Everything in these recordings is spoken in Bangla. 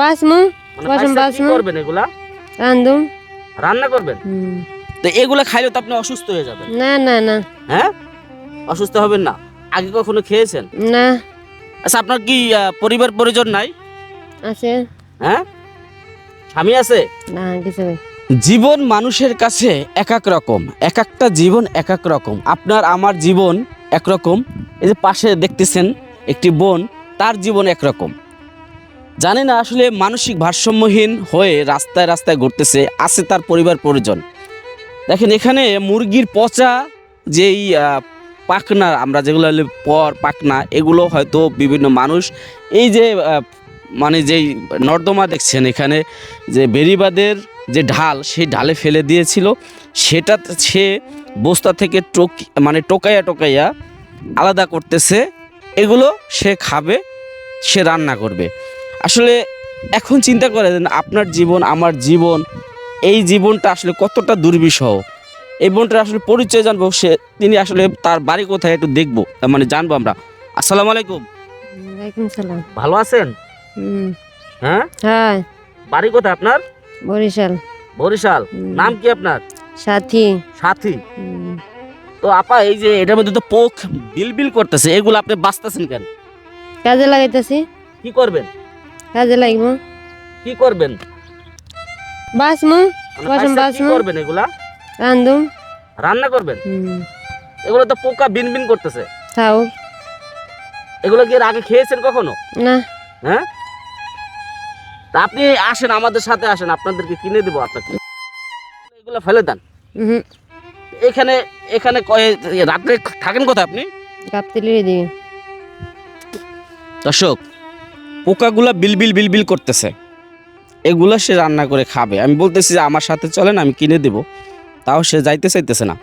বাসমু মানে বাসন বাসমু। করবেন এগুলা? রান্ধুম। রান্না করবেন? তো এগুলা খাইলে তো আপনি অসুস্থ হয়ে যাবেন। না না না। হ্যাঁ? অসুস্থ হবেন না? আগে কখনো খেয়েছেন? না। আচ্ছা আপনার কি পরিবার পরিজন নাই? আছে। হ্যাঁ? স্বামী আছে? না কিছু নেই। জীবন মানুষের কাছে এক এক রকম এক একটা জীবন এক এক রকম। আপনার আমার জীবন একরকম এই যে পাশে দেখতেছেন একটি বোন তার জীবন একরকম জানি না আসলে মানসিক ভারসাম্যহীন হয়ে রাস্তায় রাস্তায় ঘুরতেছে, আছে তার পরিবার পরিজন। দেখেন এখানে মুরগির পচা যেই পাখনা, আমরা যেগুলো পর, পাখনা, এগুলো হয়তো বিভিন্ন মানুষ এই যে মানে যেই নর্দমা দেখছেন এখানে, যে বেরিবাদের যে ঢাল, সেই ঢালে ফেলে দিয়েছিল। সেটা সে বস্তা থেকে টোক মানে টোকাইয়া টোকাইয়া আলাদা করতেছে। এগুলো সে খাবে, সে রান্না করবে। আসলে এখন চিন্তা করে করেন আপনার জীবন আমার জীবন এই জীবনটা আসলে কতটা দুর্বিষহ। এই বোনটার আসলে পরিচয় জানব সে তিনি আসলে তার বাড়ি কোথায় একটু দেখব তার মানে জানব আমরা। আসসালামু আলাইকুম। সালাম। ভালো আছেন? হ্যাঁ? হ্যাঁ। বাড়ি কোথায় আপনার? বরিশাল। বরিশাল। নাম কি আপনার? সাথী। সাথী। তো আপা এই যে এটার মধ্যে তো পোক বিল করতেছে এগুলো আপনি বাঁচতেছেন কেন? কাজে লাগাইতেছি। কি করবেন? কাজে লাগব। কি করবেন? বাসমু মানে বাসন কি বাসমু। করবেন এগুলা? রান্ধুম। রান্না করবেন? এগুলো তো পোকা বিন বিন করতেছে। খাও। এগুলো কি আগে খেয়েছেন কখনো? না। হ্যাঁ? তা আপনি আসেন আমাদের সাথে আসেন আপনাদেরকে কিনে দেবো আপনাকে। এগুলো ফেলে দেন। এখানে এখানে কয়ে- রাত্রে থাকেন কোথায় আপনি? দিবি। দর্শক পোকাগুলা বিলবিল বিলবিল করতেছে। এগুলা সে রান্না করে খাবে। আমি বলতেছি যে আমার সাথে চলেন আমি কিনে দেব। তাও সে যাইতে চাইতেছে না।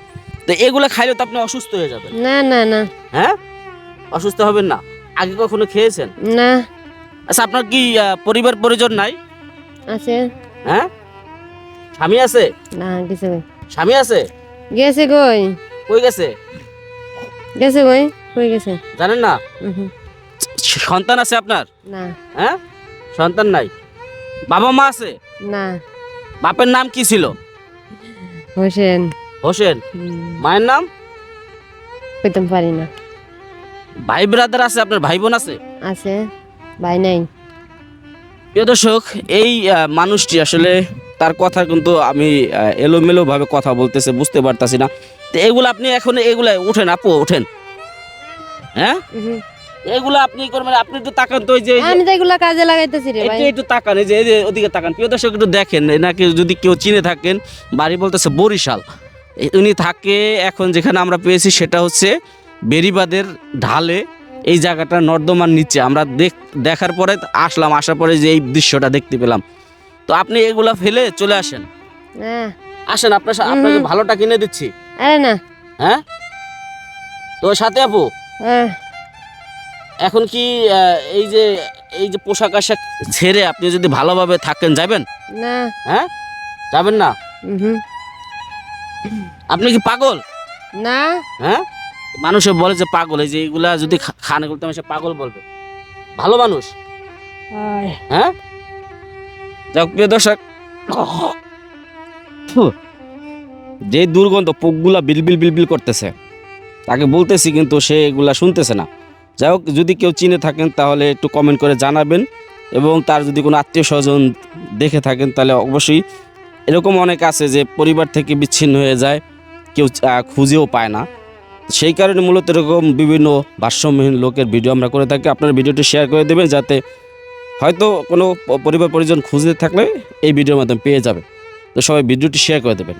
তো এগুলা খাইলে তো আপনি অসুস্থ হয়ে যাবেন। না না না। হ্যাঁ? অসুস্থ হবেন না। আগে কখনো খেয়েছেন? না। আচ্ছা আপনার কি পরিবার পরিজন নাই? আছে। হ্যাঁ? স্বামী আছে? না নেই। স্বামী আছে? গেছে কই? কই গেছে? গেছে কই? কই গেছে? জানেন না? উহুম। সন্তান আছে আপনার? না। হ্যাঁ? সন্তান নাই। বাবা মা আছে? না। বাপের নাম কি ছিল? হোসেন। হোসেন। মায়ের নাম? কইতে পারি না। ভাই ব্রাদার আছে? আপনার ভাই বোন আছে? আছে। ভাই নাই। প্রিয় দর্শক এই মানুষটি আসলে তার কথা কিন্তু আমি এলোমেলোভাবে কথা বলতেছে বুঝতে পারতাছি না। তো এগুলো আপনি এখন এগুলা উঠেন আপু উঠেন। হ্যাঁ। এগুলো আপনি করবেন আপনি একটু তাকান তো যে আমি তো এগুলা কাজে লাগাইতেছি রে ভাই। একটু তাকান এই যে এই যে ওদিকে তাকান। প্রিয় দর্শক একটু দেখেন এনাকে যদি কেউ চিনে থাকেন বাড়ি বলতেছে বরিশাল। উনি থাকে এখন যেখানে আমরা পেয়েছি সেটা হচ্ছে বেরিবাদের ঢালে এই জায়গাটা নর্দমার নিচে। আমরা দেখ দেখার পরে আসলাম আসার পরে যে এই দৃশ্যটা দেখতে পেলাম। তো আপনি এগুলা ফেলে চলে আসেন। আসেন আপনার আপনাকে ভালোটা কিনে দিচ্ছি। আরে না। হ্যাঁ? তো সাথে আপু? আহ, এখন কি এই যে এই যে পোশাক আশাক ছেড়ে আপনি যদি ভালোভাবে থাকেন যাবেন? না। হ্যাঁ? যাবেন না? আপনি কি পাগল? না। হ্যাঁ? মানুষে বলে যে পাগল এই যে এগুলা যদি খান এগুলো তো সে পাগল বলবে। ভালো মানুষ। হ্যাঁ? যাক প্রিয় দর্শক যে দুর্গন্ধ পোকগুলা বিলবিল বিলবিল করতেছে তাকে বলতেছি কিন্তু সে এগুলা শুনতেছে না। যাই হোক, যদি কেউ চিনে থাকেন, তাহলে একটু কমেন্ট করে জানাবেন এবং তার যদি কোনো আত্মীয় স্বজন দেখে থাকেন, তাহলে অবশ্যই এরকম অনেক আছে যে পরিবার থেকে বিচ্ছিন্ন হয়ে যায়, কেউ খুঁজেও পায় না। সেই কারণে মূলত এরকম বিভিন্ন ভারসাম্যহীন লোকের ভিডিও আমরা করে থাকি। আপনারা ভিডিওটি শেয়ার করে দেবেন, যাতে হয়তো কোনো পরিবার পরিজন খুঁজতে থাকলে এই ভিডিওর মাধ্যমে পেয়ে যাবে। তো সবাই ভিডিওটি শেয়ার করে দেবেন।